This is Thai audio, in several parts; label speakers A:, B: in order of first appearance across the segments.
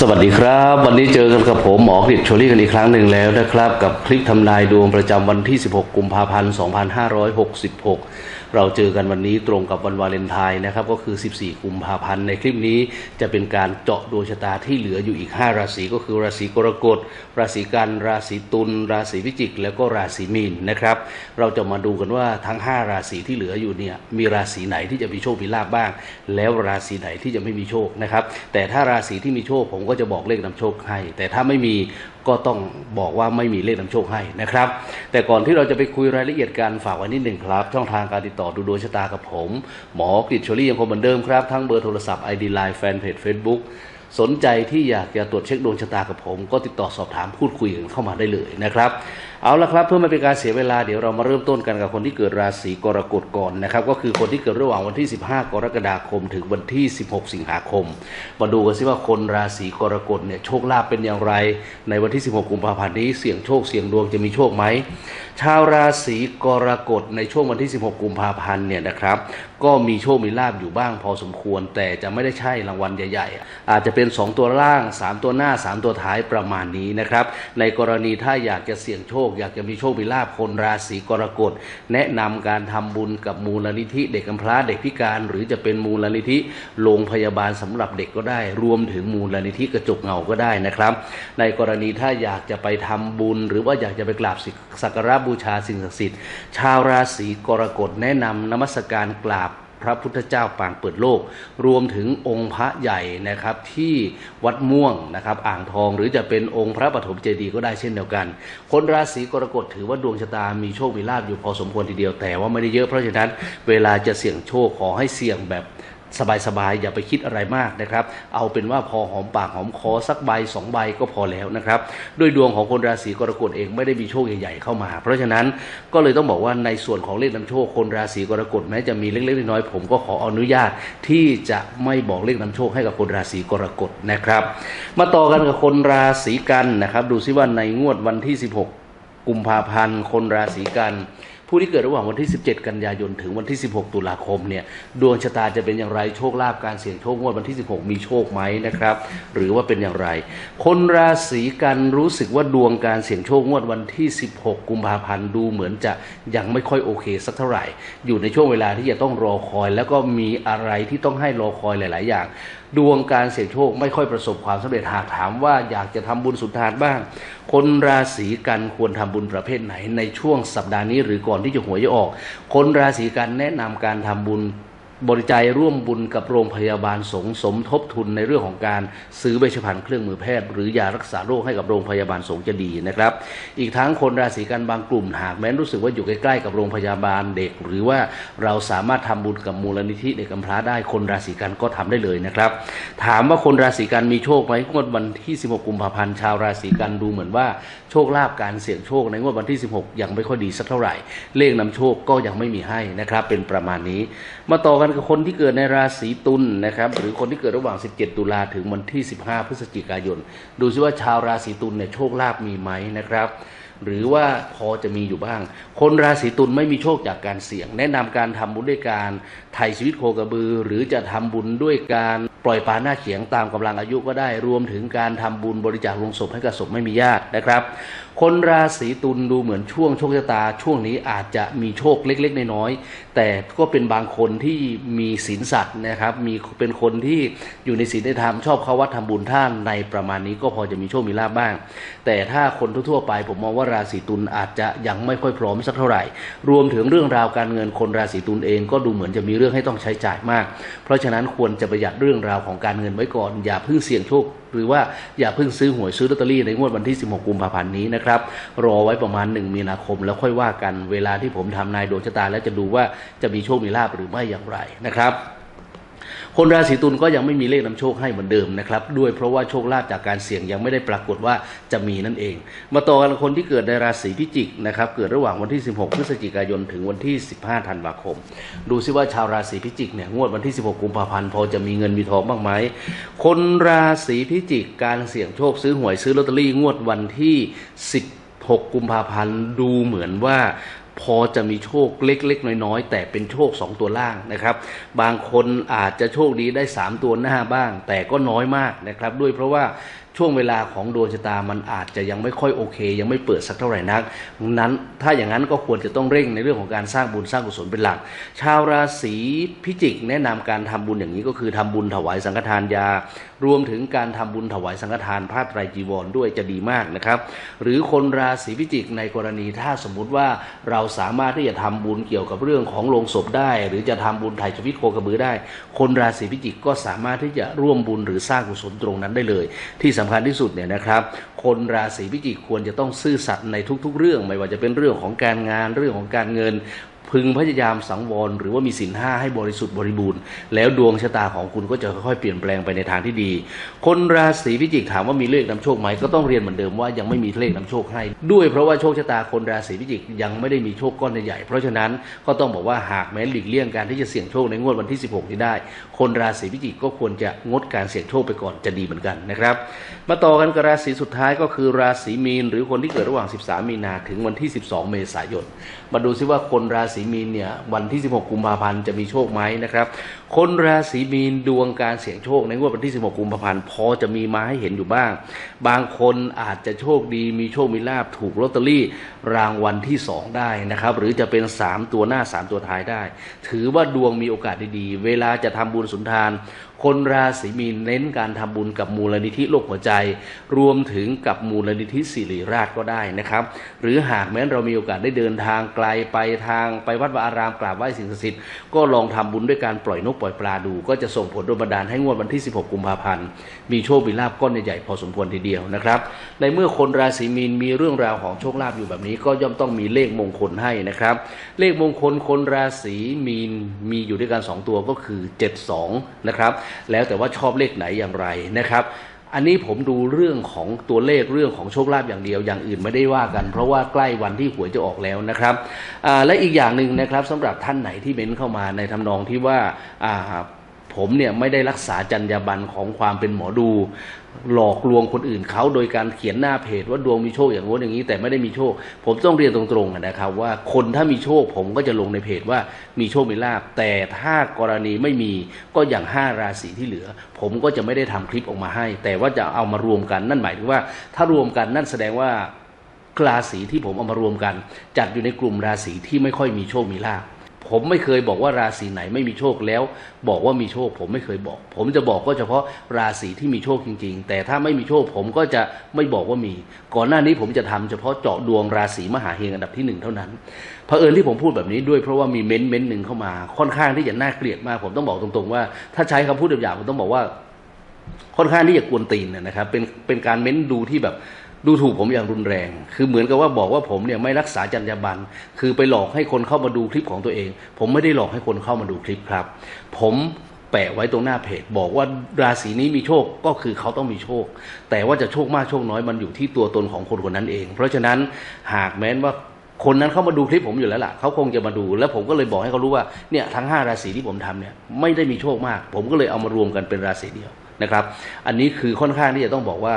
A: สวัสดีครับ วันนี้เจอกันกับผมหมอกฤษโชลี่กันอีกครั้งหนึ่งแล้วนะครับ กับคลิปทำนายดวงประจำวันที่ 16 กุมภาพันธ์ 2566 เราเจอกันวันนี้ตรงกับวันวาเลนไทน์นะครับ ก็คือ 14 กุมภาพันธ์ในคลิปนี้จะเป็นการเจาะดวงชะตาที่เหลืออยู่อีก 5 ราศีก็คือราศีกรกฎ ราศีกัน ราศีตุลราศีพิจิก แล้วก็ราศีมีนนะครับ เราจะมาดูกันว่าทั้ง 5 ราศีที่เหลืออยู่เนี่ยมีราศีไหนที่จะมีโชคมีลาภบ้าง แล้วราศีไหนที่จะไม่มีโชคนะครับแต่ถ้าราศีที่มีโชคผมก็จะบอกเลขนำโชคให้ แต่ถ้าไม่มีก็ต้องบอกว่าไม่มีเลขนำโชคให้นะครับ แต่ก่อนที่เราจะไปคุยรายละเอียดการฝากไว้นิดหนึ่งครับ ช่องทางการติดต่อดูดวงชะตากับผม หมอกฤษชลี่ยังคงเหมือนเดิมครับ ทั้งเบอร์โทรศัพท์ ID Line แฟนเพจ Facebook สนใจที่อยากจะตรวจเช็คดวงชะตากับผม ก็ติดต่อสอบถามพูดคุยกันเข้ามาได้เลยนะครับ เอาละครับเพื่อไม่เป็นการเสียเวลาเดี๋ยวเรามาเริ่มต้นกันกับคนที่เกิดราศีกรกฎก่อนนะครับก็คือคนที่เกิดระหว่างวันที่ 15 กรกฎาคม ถึงวันที่ 16 สิงหาคม มาดูกันซิว่าคนราศีกรกฎเนี่ยโชคลาภเป็นอย่างไร ในวันที่ 16 กุมภาพันธ์นี้เสี่ยงโชคเสี่ยงดวงจะมีโชคไหมชาวราศีกรกฎในช่วงวันที่ 16 กุมภาพันธ์เนี่ยนะครับก็มีโชคมีลาบอยู่บ้างพอสมควร แต่จะไม่ได้ใช่รางวัลใหญ่ๆ อาจจะเป็น 2 ตัวล่าง 3 ตัวหน้า 3 ตัวท้ายประมาณนี้นะครับในกรณีถ้าอยากจะเสี่ยงโชคอยากจะมีโชคมีลาบคนราศีกรกฎ แนะนำการทำบุญกับมูลนิธิ เด็กกำพร้าเด็กพิการ หรือจะเป็นมูลนิธิโรงพยาบาลสำหรับเด็กก็ได้ รวมถึงมูลนิธิกระจกเงาก็ได้นะครับ ในกรณีถ้าอยากจะไปทำบุญ หรือว่าอยากจะไปกราบสักการะบูชาสิ่งศักดิ์สิทธิ์ชาวราศีกรกฎแนะนำนมัสการกราบ พระพุทธเจ้าปางเปิดโลก รวมถึงองค์พระใหญ่นะครับที่วัดม่วงนะครับอ่างทองหรือจะเป็นองค์พระปฐมเจดีย์ก็ได้เช่นเดียวกัน คนราศีกรกฎถือว่าดวงชะตามีโชค มีลาภอยู่พอสมควรทีเดียวแต่ว่าไม่ได้เยอะเพราะฉะนั้นเวลาจะเสี่ยงโชคขอให้เสี่ยงแบบ สบายๆอย่าไปคิดอะไรมากนะครับ เอาเป็นว่าพอหอมปากหอมคอสักใบสองใบก็พอแล้วนะครับด้วยดวงของคนราศีกรกฎเองไม่ได้มีโชคใหญ่ๆเข้ามา เพราะฉะนั้นก็เลยต้องบอกว่าในส่วนของเลขนำโชคคนราศีกรกฎแม้จะมีเล็กๆน้อยๆผมก็ขออนุญาตที่จะไม่บอกเลขนำโชคให้กับคนราศีกรกฎนะครับ มาต่อกันกับคนราศีกันนะครับ ดูซิว่าในงวดวันที่ 16 กุมภาพันธ์คนราศีกัน ผู้ที่เกิดระหว่างวันที่ 17 กันยายน ถึงวันที่ 16 ตุลาคมเนี่ยดวงชะตาจะเป็นอย่างไรโชคลาภการเสี่ยงโชคงวดวันที่ 16 มีโชคไหมนะครับ หรือว่าเป็นอย่างไร คนราศีกันรู้สึกว่าดวงการเสี่ยงโชคงวดวันที่ 16 กุมภาพันธ์ดูเหมือนจะยังไม่ค่อยโอเคสักเท่าไหร่ อยู่ในช่วงเวลาที่จะต้องรอคอย แล้วก็มีอะไรที่ต้องให้รอคอยหลาย ๆ อย่าง ดวงการเสี่ยงโชคไม่ค่อยประสบความสำเร็จหากถามว่าอยากจะทำบุญสุนทานบ้าง คนราศีกันควรทำบุญประเภทไหนในช่วงสัปดาห์นี้หรือก่อนที่จะหวยจะออก คนราศีกันแนะนำการทำบุญ บริจาคร่วมบุญกับโรงพยาบาลสงสมทบทุนในเรื่องของการซื้อเวชภัณฑ์เครื่องมือแพทย์ หรือยารักษาโรคให้กับโรงพยาบาลสงจะดีนะครับ อีกทั้งคนราศีกันบางกลุ่มหากแม้นรู้สึกว่าอยู่ใกล้ๆกับโรงพยาบาลเด็ก หรือว่าเราสามารถทำบุญกับมูลนิธิเด็กกำพร้าได้คนราศีกันก็ทำได้เลยนะครับ ถามว่าคนราศีกันมีโชคไหมงวดวันที่ 16 กุมภาพันธ์ชาวราศีกันดูเหมือนว่าโชคลาภการเสี่ยงโชคในงวดวันที่ 16 ยังไม่ค่อยดีสักเท่าไหร่ เลขนำโชคก็ยังไม่มีให้นะครับเป็นประมาณนี้ มาต่อกันคือคนที่เกิดในราศีตุลนะครับ หรือคนที่เกิดระหว่าง 17 ตุลาถึงวันที่ 15 พฤศจิกายน ดูซิว่าชาวราศีตุลเนี่ยโชคลาภมีไหมนะครับหรือว่าพอจะมีอยู่บ้าง คนราศีตุลไม่มีโชคจากการเสี่ยง แนะนำการทำบุญด้วยการไถ่ชีวิตโคกระบือ หรือจะทำบุญด้วยการปล่อยปลาหน้าเขียงตามกำลังอายุก็ได้ รวมถึงการทำบุญบริจาคลงศพให้กับศพไม่มีญาตินะครับ คนราศีตุลดูเหมือนช่วงโชคชะตา ช่วงนี้อาจจะมีโชคเล็ก ๆ น้อยๆแต่ก็เป็นบางคนที่มีศีลสัตว์นะครับ มีเป็นคนที่อยู่ในศีลในธรรมชอบเข้าวัดทำบุญท่านในประมาณนี้ก็พอจะมีโชคมีลาภบ้าง แต่ถ้าคนทั่วๆไปผมมองว่าราศีตุลอาจจะยังไม่ค่อยพร้อมสักเท่าไหร่ รวมถึงเรื่องราวการเงินคนราศีตุลเองก็ดูเหมือนจะมีเรื่องให้ต้องใช้จ่ายมาก เพราะฉะนั้นควรจะประหยัดเรื่องราวของการเงินไว้ก่อน อย่าเพิ่งเสี่ยงโชคหรือว่าอย่าเพิ่งซื้อหวยซื้อลอตเตอรี่ในงวดวันที่ 16 กุมภาพันธ์นี้นะครับ รอไว้ประมาณ 1 มีนาคมแล้วค่อยว่ากัน เวลาที่ผมทำนายดวงชะตาแล้วจะดูว่าจะมีโชคมีลาภหรือไม่อย่างไรนะครับ คนราศีตุลก็ยังไม่มีเลขนำโชคให้เหมือนเดิมนะครับด้วยเพราะว่าโชคลาภจากการเสี่ยงยังไม่ได้ปรากฏว่าจะมีนั่นเอง มาต่อกันคนที่เกิดในราศีพิจิกนะครับเกิดระหว่างวันที่ 16 พฤศจิกายนถึงวันที่ 15 ธันวาคม ดูซิว่าชาวราศีพิจิกเนี่ยงวดวันที่ 16 กุมภาพันธ์พอจะมีเงินมีทองบ้างไหมคนราศีพิจิกการเสี่ยงโชคซื้อหวยซื้อลอตเตอรี่งวดวันที่16กุมภาพันธ์ดูเหมือนว่า พอจะมีโชคเล็ก ๆ น้อยๆ แต่เป็นโชค 2 ตัวล่างนะครับ บางคนอาจจะโชคดีได้ 3 ตัวหน้าบ้าง แต่ก็น้อยมากนะครับ ด้วยเพราะว่าช่วงเวลาของดวงชะตามันอาจจะยังไม่ค่อยโอเค ยังไม่เปิดสักเท่าไหร่นักนั้นถ้าอย่างนั้นก็ควรจะต้องเร่งในเรื่องของการสร้างบุญสร้างกุศลเป็นหลัก ชาวราศีพิจิก แนะนำการทำบุญอย่างนี้ก็คือทำบุญถวายสังฆทานยา รวมถึงการทำบุญถวายสังฆทานผ้าไตรจีวรด้วยจะดีมากนะครับ หรือคนราศีพิจิกในกรณีถ้าสมมุติว่าเราสามารถที่จะทำบุญเกี่ยวกับเรื่องของโลงศพได้ หรือจะทำบุญไถ่ชีวิตโคกระบือได้ คนราศีพิจิกก็สามารถที่จะร่วมบุญหรือสร้างกุศลตรงนั้นได้เลย ที่สำคัญที่สุดเนี่ยนะครับ คนราศีพิจิกควรจะต้องซื่อสัตย์ในทุก ๆ เรื่อง ไม่ว่าจะเป็นเรื่องของการงานเรื่องของการเงิน พึงพยายามสังวร หรือว่ามีสินห้าให้บริสุทธิ์บริบูรณ์ แล้วดวงชะตาของคุณก็จะค่อยๆเปลี่ยนแปลงไปในทางที่ดี คนราศีพิจิกถามว่ามีเลขนำโชคไหมก็ต้องเรียนเหมือนเดิมว่ายังไม่มีเลขนำโชคให้ ด้วยเพราะว่าโชคชะตาคนราศีพิจิกยังไม่ได้มีโชคก้อนใหญ่เพราะฉะนั้นก็ต้องบอกว่าหากแม้หลีกเลี่ยงการที่จะเสี่ยงโชคในงวดวันที่ 16 นี้ได้ คนราศีพิจิกก็ควรจะงดการเสี่ยงโชคไปก่อนจะดีเหมือนกันนะครับมาต่อกันกับราศีสุดท้ายก็คือราศีมีน หรือคนที่เกิดระหว่าง 13 มีนาถึงวันที่ 12 เมษายน มาดูซิว่าคนราศีมีนเนี่ยวันที่ 16 กุมภาพันธ์จะมีโชคไหมนะครับคนราศีมีนดวงการเสี่ยงโชคในงวดวันที่ 16 กุมภาพันธ์พอจะมีมาให้เห็นอยู่บ้าง บางคนอาจจะโชคดีมีโชคมีลาบถูกลอตเตอรี่รางวัลที่ 2 ได้นะครับหรือจะเป็น 3 ตัวหน้า 3 ตัวท้ายได้ ถือว่าดวงมีโอกาสดีๆ เวลาจะทำบุญสุนทาน คนราศีมีนเน้นการทำบุญกับมูลนิธิโลกหัวใจ รวมถึงกับมูลนิธิสิริราชก็ได้นะครับ หรือหากแม้นเรามีโอกาสได้เดินทางไกลไปทางไปวัดวาอารามกราบไหว้สิ่งศักดิ์สิทธิ์ก็ลองทำบุญด้วยการปล่อยนกปล่อยปลาดู ก็จะส่งผลโดนบันดาลให้งวดวันที่ 16 กุมภาพันธ์มีโชคมีลาบก้อนใหญ่ๆพอสมควรทีเดียวนะครับ ในเมื่อคนราศีมีนมีเรื่องราวของโชคลาภอยู่แบบนี้ก็ย่อมต้องมีเลขมงคลให้นะครับ เลขมงคลคนราศีมีนมีอยู่ด้วยกันสองตัวก็คือ 72 นะครับแล้วแต่ว่าชอบเลขไหนอย่างไรนะครับอันนี้ผมดูเรื่องของตัวเลขเรื่องของโชคลาภอย่างเดียวอย่างอื่นไม่ได้ว่ากัน เพราะว่าใกล้วันที่หวยจะออกแล้วนะครับและอีกอย่างหนึ่งนะครับสำหรับท่านไหนที่เม้นเข้ามาในทำนองที่ว่า ผมเนี่ยไม่ได้รักษาจรรยาบรรณของความเป็นหมอดู หลอกลวงคนอื่นเขาโดยการเขียนหน้าเพจว่าดวงมีโชคอย่างงู้นอย่างนี้ แต่ไม่ได้มีโชค ผมต้องเรียนตรงๆนะครับ ว่าคนถ้ามีโชคผมก็จะลงในเพจว่ามีโชคมีลาบแต่ถ้ากรณีไม่มีก็อย่างห้าราศีที่เหลือ ผมก็จะไม่ได้ทำคลิปออกมาให้ แต่ว่าจะเอามารวมกันนั่นหมายถึงว่า ถ้ารวมกันนั่นแสดงว่าราศีที่ผมเอามารวมกัน จัดอยู่ในกลุ่มราศีที่ไม่ค่อยมีโชคมีลาภ ผมไม่เคยบอกว่าราศีไหนไม่มีโชคแล้ว บอกว่ามีโชค ผมไม่เคยบอก ผมจะบอกก็เฉพาะราศีที่มีโชคจริง ๆ แต่ถ้าไม่มีโชคผมก็จะไม่บอกว่ามี ก่อนหน้านี้ผมจะทำเฉพาะเจาะดวงราศีมหาเฮงอันดับที่หนึ่งเท่านั้นเผอิญที่ผมพูดแบบนี้ด้วยเพราะว่ามีเม้นต์เม้นต์หนึ่งเข้ามา ค่อนข้างที่จะน่าเกลียดมากผมต้องบอกตรงๆว่า ถ้าใช้คำพูดหยาบๆผมต้องบอกว่า ค่อนข้างที่จะกวนตีนนะนะครับ เป็นเป็นการเม้นดูที่แบบ ดูถูกผมอย่างรุนแรง คือเหมือนกับว่าบอกว่าผมเนี่ยไม่รักษาจรรยาบรรณ คือไปหลอกให้คนเข้ามาดูคลิปของตัวเอง ผมไม่ได้หลอกให้คนเข้ามาดูคลิปครับ ผมแปะไว้ตรงหน้าเพจบอกว่าราศีนี้มีโชคก็คือเขาต้องมีโชค แต่ว่าจะโชคมากโชคน้อยมันอยู่ที่ตัวตนของคนคนนั้นเอง เพราะฉะนั้นหากแม้นว่าคนนั้นเข้ามาดูคลิปผมอยู่แล้วล่ะเขาคงจะมาดู แล้วผมก็เลยบอกให้เขารู้ว่าเนี่ยทั้งห้าราศีที่ผมทำเนี่ยไม่ได้มีโชคมาก ผมก็เลยเอามารวมกันเป็นราศีเดียวนะครับ อันนี้คือค่อนข้างที่จะต้องบอกว่า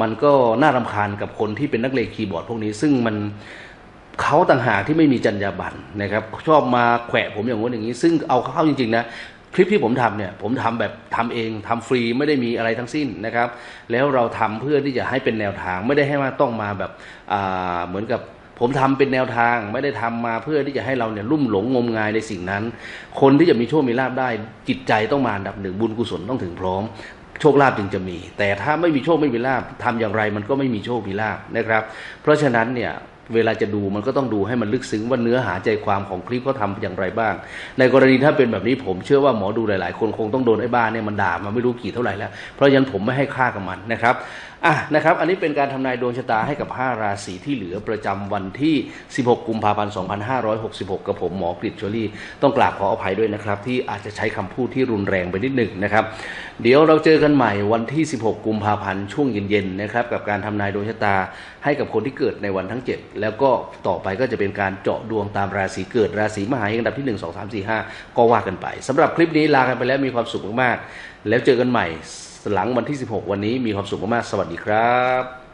A: มันก็น่ารำคาญกับคนที่เป็นนักเลงคีย์บอร์ดพวกนี้ ซึ่งมันเขาต่างหากที่ไม่มีจรรยาบรรณนะครับชอบมาแขวะผมอย่างงู้นอย่างนี้ ซึ่งเอาเข้าจริงๆนะคลิปที่ผมทำเนี่ยผมทำแบบทำเองทำฟรีไม่ได้มีอะไรทั้งสิ้นนะครับ แล้วเราทำเพื่อที่จะให้เป็นแนวทางไม่ได้ให้มาต้องมาแบบอ่าเหมือนกับผมทำเป็นแนวทางไม่ได้ทำมาเพื่อที่จะให้เราเนี่ยลุ่มหลงงมงายในสิ่งนั้น คนที่จะมีโชคมีลาภได้จิตใจต้องมาอันดับหนึ่งบุญกุศลต้องถึงพร้อม โชคลาภจึงจะมี แต่ถ้าไม่มีโชคไม่มีลาภทำอย่างไรมันก็ไม่มีโชคมีลาภนะครับ เพราะฉะนั้นเนี่ยเวลาจะดูมันก็ต้องดูให้มันลึกซึ้งว่าเนื้อหาใจความของคลิปเขาทำอย่างไรบ้าง ในกรณีถ้าเป็นแบบนี้ผมเชื่อว่าหมอดูหลาย ๆ คนคงต้องโดนไอ้บ้าเนี่ยมันด่ามาไม่รู้กี่เท่าไหร่แล้ว เพราะฉะนั้นผมไม่ให้ค่ากับมันนะครับ อะนะครับ อันนี้เป็นการทำนายดวงชะตาให้กับ 5 ราศีที่เหลือประจำวันที่ 16 กุมภาพันธ์ 2566 กับผมหมอกฤษชวลี่ ต้องกราบขออภัยด้วยนะครับ ที่อาจจะใช้คำพูดที่รุนแรงไปนิดหนึ่งนะครับ เดี๋ยวเราเจอกันใหม่วันที่ 16 กุมภาพันธ์ช่วงเย็นๆนะครับกับการทำนายดวงชะตาให้กับคนที่เกิดในวันทั้ง 7 แล้วก็ต่อไปก็จะเป็นการเจาะดวงตามราศีเกิดราศีมหาเฮงอันดับที่ 1 2 3 4 5 ก็ว่ากันไปสำหรับคลิปนี้ลากันไปแล้วมีความสุขมากๆแล้วเจอกันใหม่ หลังวันที่ 16 วันนี้มีความสุขมากๆสวัสดีครับ